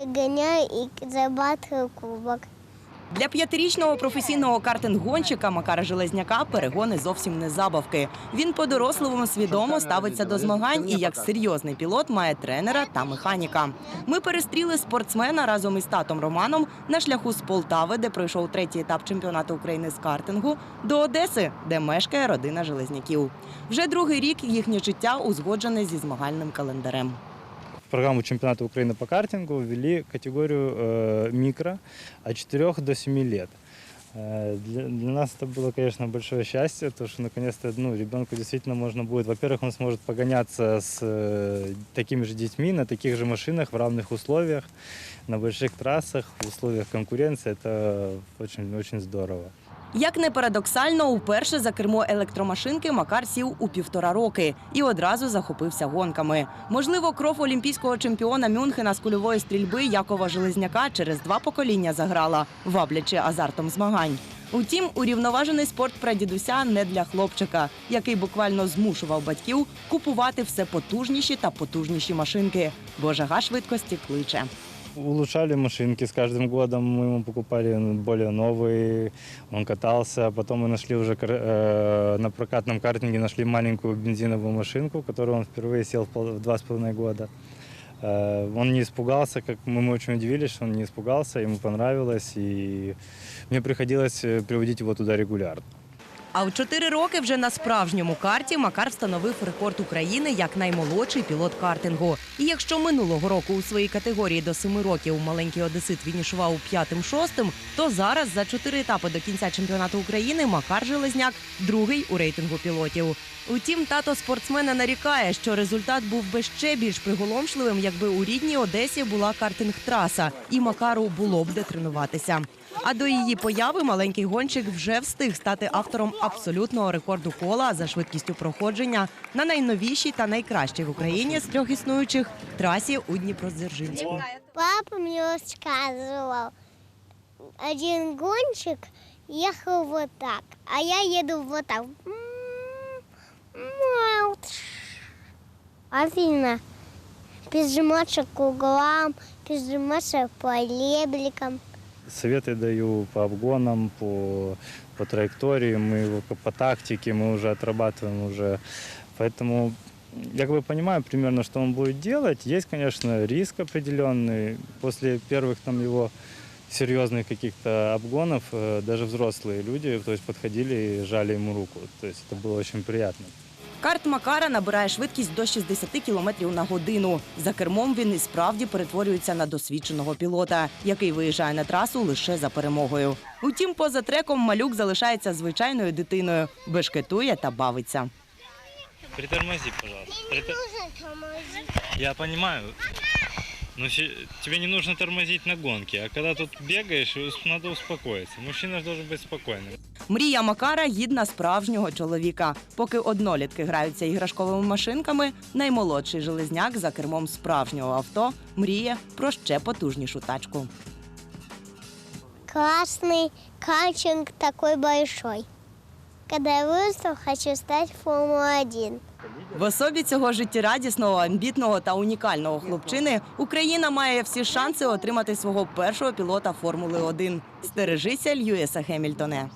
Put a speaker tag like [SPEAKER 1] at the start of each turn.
[SPEAKER 1] Гоняю и зарабатываю кубок.
[SPEAKER 2] Для п'ятирічного професійного картинг-гонщика Макара Железняка перегони зовсім не забавки. Він по-дорослому свідомо ставиться до змагань і як серйозний пілот має тренера та механіка. Ми перестріли спортсмена разом із татом Романом на шляху з Полтави, де пройшов третій етап чемпіонату України з картингу, до Одеси, де мешкає родина Железняків. Вже другий рік їхнє життя узгоджене зі змагальним календарем
[SPEAKER 3] В программу чемпионата Украины по картингу ввели категорию э, микро от 4 до 7 лет. Э, Для, для нас это было, конечно, большое счастье, то что наконец-то ну, ребенку действительно можно будет, во-первых, он сможет погоняться с э, такими же детьми на таких же машинах в равных условиях, на больших трассах, в условиях конкуренции. Это очень-очень здорово.
[SPEAKER 2] Як не парадоксально, уперше за кермо електромашинки Макар сів у півтора роки і одразу захопився гонками. Можливо, кров олімпійського чемпіона Мюнхена з кульової стрільби Якова Железняка через два покоління заграла, ваблячи азартом змагань. Утім, урівноважений спорт прадідуся не для хлопчика, який буквально змушував батьків купувати все потужніші та потужніші машинки, бо жага швидкості кличе
[SPEAKER 3] Улучшали машинки с каждым годом, мы ему покупали более новые, он катался. Потом мы нашли уже кар- э, на прокатном картинге нашли маленькую бензиновую машинку, в которую он впервые сел в, пол- в два с половиной года. Э, Он не испугался, как мы, мы очень удивились, что он не испугался, ему понравилось, и мне приходилось э, приводить его туда регулярно.
[SPEAKER 2] А в чотири роки вже на справжньому карті Макар встановив рекорд України як наймолодший пілот картингу. І якщо минулого року у своїй категорії до семи років маленький одесит фінішував п'ятим-шостим, то зараз за чотири етапи до кінця чемпіонату України Макар Железняк другий у рейтингу пілотів. Утім, тато спортсмена нарікає, що результат був би ще більш приголомшливим, якби у рідній Одесі була картинг-траса, і Макару було б де тренуватися. А до її появи маленький гонщик вже встиг стати автором абсолютного рекорду кола за швидкістю проходження на найновішій та найкращій в Україні з трьох існуючих трасі у Дніпродзержинську.
[SPEAKER 1] Папа мне рассказывал, один гонщик ехал вот так, а я еду вот так. Афина, прижиматься к углам, прижиматься по лебликам.
[SPEAKER 3] Советы даю по обгонам, по, по траектории, мы его по тактике, мы уже отрабатываем уже. Поэтому я как бы понимаю примерно, что он будет делать. Есть, конечно, риск определенный. После первых там его серьезных каких-то обгонов э, даже взрослые люди то есть, подходили и жали ему руку. То есть это было очень приятно.
[SPEAKER 2] Карт Макара набирає швидкість до 60 км на годину. За кермом він і справді перетворюється на досвідченого пілота, який виїжджає на трасу лише за перемогою. Утім, поза треком малюк залишається звичайною дитиною, бешкетує та бавиться.
[SPEAKER 3] Притормози, пожалуйста. Я понимаю. Но тебе не нужно тормозить на гонке, а когда тут бегаешь, надо успокоиться. Мужчина же должен быть спокойным.
[SPEAKER 2] Мрія Макара гідна справжнього чоловіка. Поки однолітки граються іграшковими машинками, наймолодший железняк за кермом справжнього авто мріє про ще потужнішу тачку.
[SPEAKER 1] Классный картинг такой большой. Когда я вырасту, хочу стать Формула-1.
[SPEAKER 2] В особі цього життєрадісного, амбітного та унікального хлопчини Україна має всі шанси отримати свого першого пілота Формули 1 Стережися Льюіса Хемільтоне.